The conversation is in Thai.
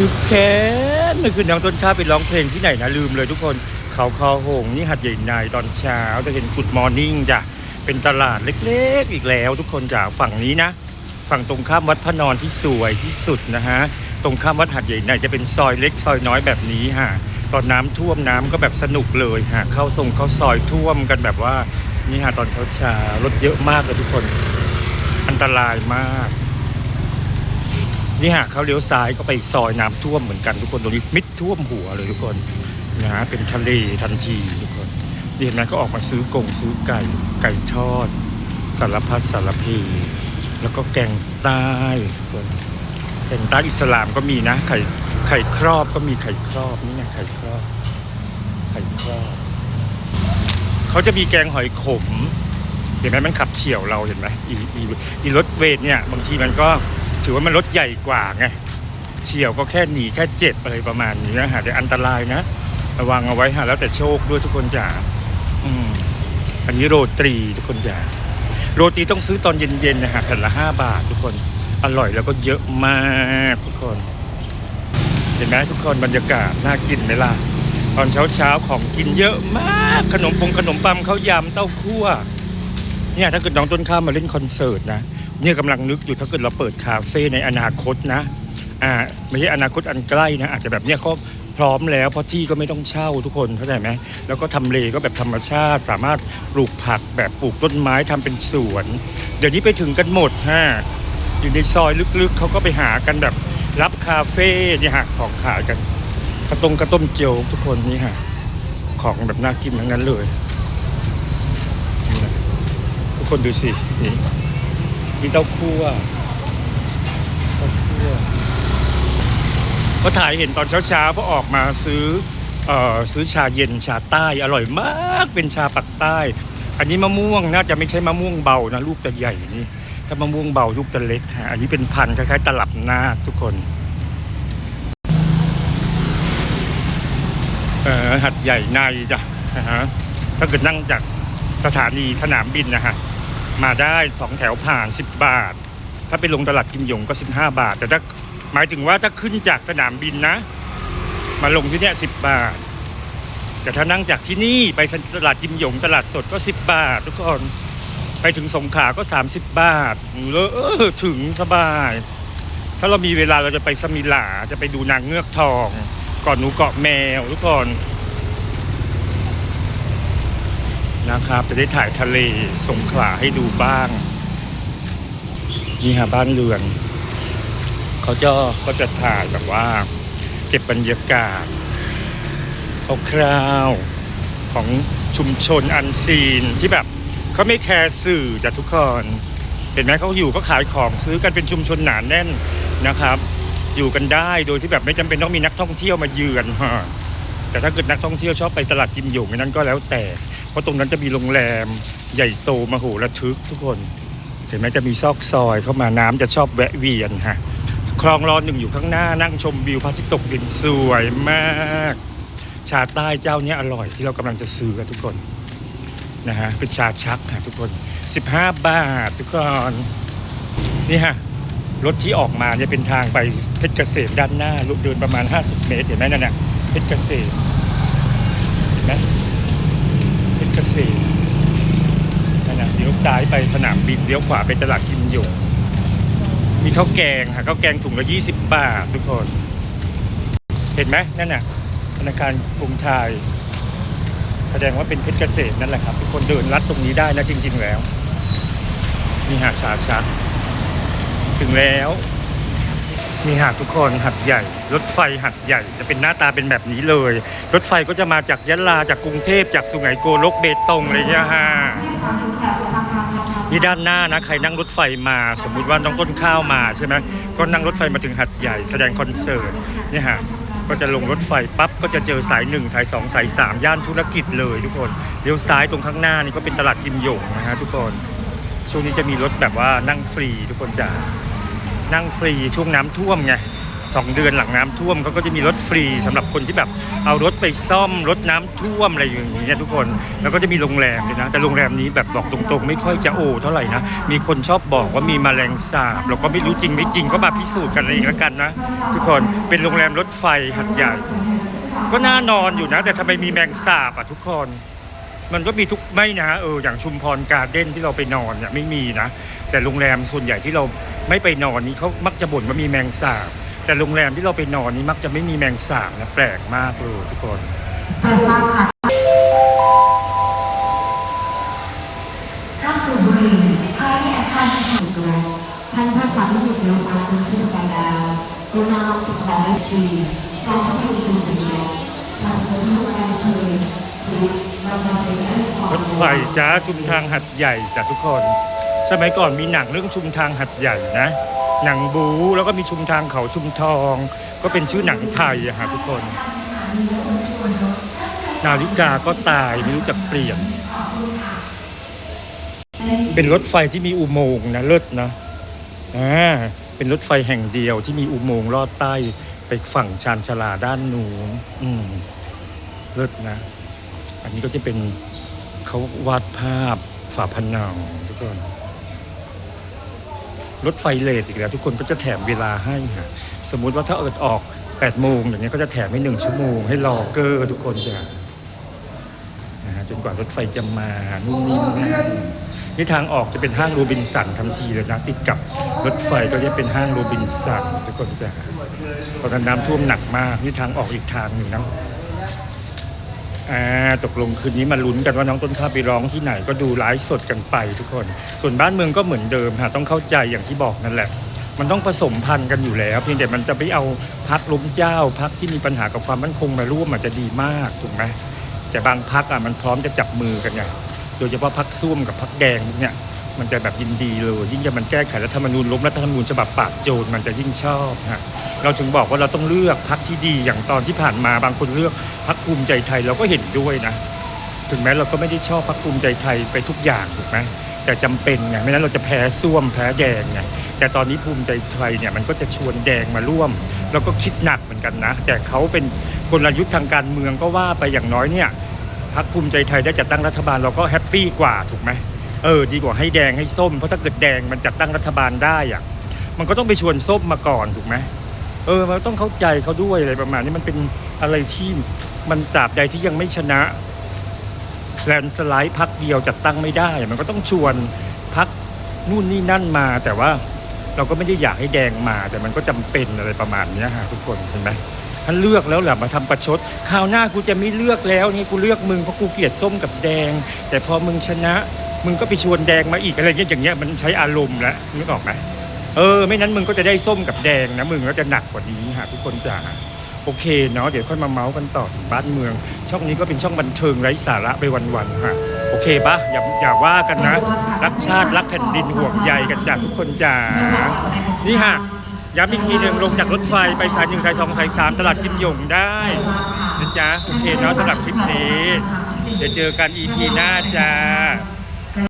ชื่อแค้นเมื่อคืนน้องต้นข้าไปร้องเพลงที่ไหนนะลืมเลยทุกคนเขาคอหงนี่หัดใหญ่นายตอนเช้าจะเห็นกุดมอร์นิ่งจ้ะเป็นตลาดเล็กๆอีกแล้ว ทุกคนจากฝั่งนี้นะ ฝั่งตรงข้ามวัดพระนอนที่สวยที่สุดนะฮะตรงข้ามวัดหัดใหญ่ในจะเป็นซอยเล็กซอยน้อยแบบนี้ฮะตอนน้ำท่วมน้ำก็แบบสนุกเลยฮะเข้าทรงเข้าซอยท่วมกันแบบว่านี่ฮะตอนเช้าเช้าๆรถเยอะมากเลยทุกคน อันตรายมาก นี่ฮะเขาเลี้ยวซ้ายก็ไปซอยน้ำท่วมเหมือนกันทุกคนตรงนี้มิดท่วมหัวเลยทุกคนนะฮะเป็นทะเลทันทีทุกคนนี่เห็นไหมก็ออกมาซื้อกงซื้อไก่ไก่ทอด สารพัดสารพีแล้วก็แกงใต้ทุกคนแกงใต้อิสลามก็มีนะไข่ไข่ครอบก็มีไข่ครอบนี่ไงไข่ครอบไข่ครอบเขาจะมีแกงหอยขมเห็นไหมมันขับเฉี่ยวเราเห็นไหมอีอีอีรถเวทเนี่ยบางทีมันก็ ถือว่ามันรถใหญ่กว่าไงเฉี่ยวก็แค่หนีแค่เจ็บอะไรประมาณนี้นะฮะแต่อันตรายนะ ระวังเอาไว้ฮะแล้วแต่โชคด้วยทุกคนจ๋าอืมอันนี้โรตรีทุกคนจ๋าโรตีต้องซื้อตอนเย็นๆนะฮะแผ่นละห้าบาททุกคนอร่อยแล้วก็เยอะมากทุกคน เห็นไหมทุกคนบรรยากาศน่ากินไหมล่ะตอนเช้าๆของกินเยอะมากขนมปงขนมปังข้าวยำเต้าคั่วเนี่ยถ้าเกิดน้องต้นข้าวมาเล่นคอนเสิร์ตนะ เนี่ยกำลังนึกอยู่ถ้าเกิดเราเปิดคาเฟ่ในอนาคตนะอ่าไม่ใช่อนาคตอันใกล้นะอาจจะแบบเนี้ยเขาพร้อมแล้วเพราะที่ก็ไม่ต้องเช่าทุกคนเข้าใจไหมแล้วก็ทำเลก็แบบธรรมชาติ สามารถปลูกผักแบบปลูกต้นไม้ทำเป็นสวน เดี๋ยวนี้ไปถึงกันหมดฮะอยู่ในซอยลึกๆเขาก็ไปหากันแบบรับคาเฟ่เนี่ยฮะของขายกันกระตงกระต้มเจียวทุกคนนี่ฮะของแบบน่ากินทั้งนั้นเลย ทุกคนดูสินี่ มีเต้าคั่วเต้าคั่วก็ถ่ายเห็นตอนเช้าๆพอออกมาซื้อเอ่อซื้อชาเย็นชาใต้อร่อยมากเป็นชาปักใต้ อันนี้มะม่วงน่าจะไม่ใช่มะม่วงเบานะลูกจะใหญ่นี่ถ้ามะม่วงเบาลูกจะเล็กฮะอันนี้เป็นพันธุ์คล้ายๆตลับนาทุกคนเอ่อหัดใหญ่ในจ้ะนะฮะถ้าเกิดนั่งจากสถานีสนามบินนะฮะ มาได้สองแถวผ่าน 10 บาท ถ้าไปลงตลาดกิมหยงก็ 15 บาท แต่ถ้าหมายถึงว่าถ้าขึ้นจากสนามบินนะ มาลงที่เนี้ย10บาท แต่ถ้านั่งจากที่นี่ไปตลาดกิมหยงตลาดสดก็ 10 บาท ทุกคนไปถึงสงขลาก็ 30 บาทเลอเออถึงสบาย ถ้าเรามีเวลาเราจะไปสมิลาจะไปดูนางเงือกทอง ก่อนหนูเกาะแมวทุกคน นะครับจะได้ถ่ายทะเลสงขลาให้ดูบ้าง นี่ฮะบ้านเรือน เขาจะก็จะถ่ายแบบว่า เก็บบรรยากาศคร่าวๆของชุมชนอันซีนที่แบบเขาไม่แคร์สื่อจากทุกคน เห็นไหมเขาอยู่ก็ขายของซื้อกันเป็นชุมชนหนานแน่นนะครับ อยู่กันได้โดยที่แบบไม่จำเป็นต้องมีนักท่องเที่ยวมาเยือนฮะแต่ถ้าเกิดนักท่องเที่ยวชอบไปตลาดกิมหยงนั้นก็แล้วแต่ เพราะตรงนั้นจะมีโรงแรมใหญ่โตมโหฬารทึกทุกคนเห็นไหมจะมีซอกซอยเข้ามาน้ำจะชอบแวะเวียนฮะคลองรอหนึ่งอยู่ข้างหน้านั่งชมวิวพระอาทิตย์ตกดินสวยมาก ชาใต้เจ้าเนี้ยอร่อยที่เรากำลังจะซื้อกันทุกคนนะฮะเป็นชาชักฮะทุกคน 15 บาททุกคนนี่ฮะรถที่ออกมาเนี่ยเป็นทางไปเพชรเกษมด้านหน้าลุกเดินประมาณ 50 เมตรเห็นไหมนั่นน่ะเพชรเกษมเห็นไหม นั่นนะเลี้ยวซ้ายไปสนามบินเลี้ยวขวาไปตลาดกิมหยงมีข้าวแกงค่ะข้าวแกงถุงละ20บบาททุกคน เห็นไหมนั่นน่ะธนาคารกรุงไทย แสดงว่าเป็นเพชรเกษมนั่นแหละครับ ทุกคนเดินลัดตรงนี้ได้นะจริง ๆ แล้ว มีหาดชาชัก ถึงแล้ว มีหาดทุกคนหัดใหญ่ รถไฟหัดใหญ่ จะเป็นหน้าตาเป็นแบบนี้เลย รถไฟก็จะมาจากยะลาจากกรุงเทพจากสุไหงโกลกเบตงอะไรเงี้ยฮะนี่ด้านหน้านะใครนั่งรถไฟมา สมมุติว่าน้องต้นข้าวมาใช่ไหมก็นั่งรถไฟมาถึงหัดใหญ่ แสดงคอนเสิร์ตเนี่ยฮะก็จะลงรถไฟปั๊บก็จะเจอสายหนึ่งสายสองสายสามย่านธุรกิจเลยทุกคนเลี้ยวซ้ายตรงข้างหน้านี่ก็เป็นตลาดกิมหยงนะฮะทุกคนช่วงนี้จะมีรถแบบว่านั่งฟรีทุกคนจ้า นั่งฟรีช่วงน้ำท่วมไงสองเดือนหลังน้ำท่วมเขาก็จะมีรถฟรีสำหรับคนที่แบบเอารถไปซ่อมรถน้ำท่วมอะไรอย่างเงี้ยทุกคนแล้วก็จะมีโรงแรมด้วยนะแต่โรงแรมนี้แบบบอกตรงๆ ไม่ค่อยจะโอเท่าไหร่นะมีคนชอบบอกว่ามีแมลงสาบเราก็ไม่รู้จริงไม่จริงก็มาพิสูจน์กันเองแล้วกันนะ ทุกคนเป็นโรงแรมรถไฟหัดใหญ่ก็น่านอนอยู่นะ แต่ทำไมมีแมงสาบอะทุกคน มันก็มีทุกไม่นะเอออย่างชุมพรการ์เด้นที่เราไปนอนเนี่ยไม่มีนะ แต่โรงแรมส่วนใหญ่ที่เราไม่ไปนอนนี้เขามักจะบ่นว่ามีแมงสาบ แต่โรงแรมที่เราไปนอนนี้มักจะไม่มีแมงสาบนะแปลกมากเลยทุกคน เปิดทราบค่ะร่างสูบบุหรี่ภายในอาคารที่ถูกกระท่านพระสารีบุตรเลี้ยวซ้ายบนชื่อไปแล้วกรุณาลงสุขอและชีพร้อมพระพุทธคุณสุดยอดทางเจ้าหน้าที่การเคยหรือเราจะใช้ได้ความรถไฟจ้าชุมทางหัดใหญ่จ้ะทุกคน สมัยก่อนมีหนังเรื่องชุมทางหัดใหญ่นะ หนังบูแล้วก็มีชุมทางเขาชุมทอง ก็เป็นชื่อหนังไทยอะฮะทุกคน นาฬิกาก็ตายไม่รู้จักเปลี่ยน เป็นรถไฟที่มีอุโมงค์นะเลิศนะอ่าเป็นรถไฟแห่งเดียวที่มีอุโมงค์ลอดใต้ไปฝั่งชานชาลาด้านนู้นอืมเลิศนะ อันนี้ก็จะเป็นเขาวาดภาพฝาผนังทุกคน รถไฟเลทอีกแล้ว ทุกคนก็จะแถมเวลาให้ค่ะสมมุติว่าถ้าเอิดออก8โมงอย่างเงี้ยก็จะแถมให้หนึ่งชั่วโมง ให้รอเกอร์ทุกคนจะนะฮะจนกว่ารถไฟจะมานู่นนี่นั่นนี่ทางออกจะเป็นห้างโรบินสันทันทีเลยนะติดกับรถไฟก็จะเป็นห้างโรบินสันทุกคนจะตอนนั้นน้ำท่วมหนักมากนี่ทางออกอีกทางหนึ่งนะ อ่าตกลงคืนนี้มาลุ้นกันว่าน้องต้นข้าวไปร้องที่ไหนก็ดูไลฟ์สดกันไปทุกคน ส่วนบ้านเมืองก็เหมือนเดิมฮะต้องเข้าใจอย่างที่บอกนั่นแหละ มันต้องผสมพันธุ์กันอยู่แล้ว เพียงแต่มันจะไปเอาพักล้มเจ้าพักที่มีปัญหากับความมั่นคงมาร่วมอาจจะดีมากถูกไหมแต่บางพักอะมันพร้อมจะจับมือกันไงโดยเฉพาะพักส้วมกับพักแดงเนี่ย มันจะแบบยินดีเลยยิ่งจะมันแก้ไขรัฐธรรมนูญล้มรัฐธรรมนูญฉบับปราบโจรมันจะยิ่งชอบฮะเราถึงบอกว่าเราต้องเลือกพักที่ดีอย่างตอนที่ผ่านมาบางคนเลือกพักภูมิใจไทยเราก็เห็นด้วยนะ ถึงแม้เราก็ไม่ได้ชอบพักภูมิใจไทยไปทุกอย่างถูกไหมแต่จำเป็นไงไม่นั้นเราจะแพ้ส้วมแพ้แดงไงแต่ตอนนี้ภูมิใจไทยเนี่ยมันก็จะชวนแดงมาร่วม แล้วก็คิดหนักเหมือนกันนะ แต่เขาเป็นกลยุทธ์ทางการเมืองก็ว่าไปอย่างน้อยเนี่ยพักภูมิใจไทยได้จัดตั้งรัฐบาลเราก็แฮปปี้กว่าถูกไหม เออดีกว่าให้แดงให้ส้มเพราะถ้าเกิดแดงมันจัดตั้งรัฐบาลได้อะมันก็ต้องไปชวนส้มมาก่อนถูกไหมเออมันต้องเข้าใจเขาด้วยอะไรประมาณนี้มันเป็นอะไรที่มันตราบใดที่ยังไม่ชนะแลนสไลด์พักเดียวจัดตั้งไม่ได้ มันก็ต้องชวนพักนู่นนี่นั่นมา แต่ว่าเราก็ไม่ได้อยากให้แดงมา แต่มันก็จำเป็นอะไรประมาณนี้ฮะทุกคนเห็นไหมท่านเลือกแล้วแหละมาทำประชดคราวหน้ากูจะไม่เลือกแล้วนี่กูเลือกมึงเพราะกูเกลียดส้มกับแดง แต่พอมึงชนะ มึงก็ไปชวนแดงมาอีกอะไรเงี้ยอย่างเงี้ยมันใช้อารมณ์แล้วนึกออกไหมเออไม่นั้นมึงก็จะได้ส้มกับแดงนะมึงก็จะหนักกว่านี้ฮะทุกคนจ๋าโอเคเนาะเดี๋ยวค่อยมาเมาส์กันต่อถึงบ้านเมือง ช่องนี้ก็เป็นช่องบันเทิงไร้สาระไปวันๆฮะโอเคปะอย่าอย่าว่ากันนะ รักชาติรักแผ่นดินห่วงใยกันจากทุกคนจ้านี่ฮะย้ำอีกทีหนึ่งลงจากรถไฟไปสายหนึ่งสายสองสายสามตลาดกิมหยงได้นะจ๊ะโอเคเนาะสำหรับคลิปนี้ เดี๋ยวเจอกัน EP หน้าจ้า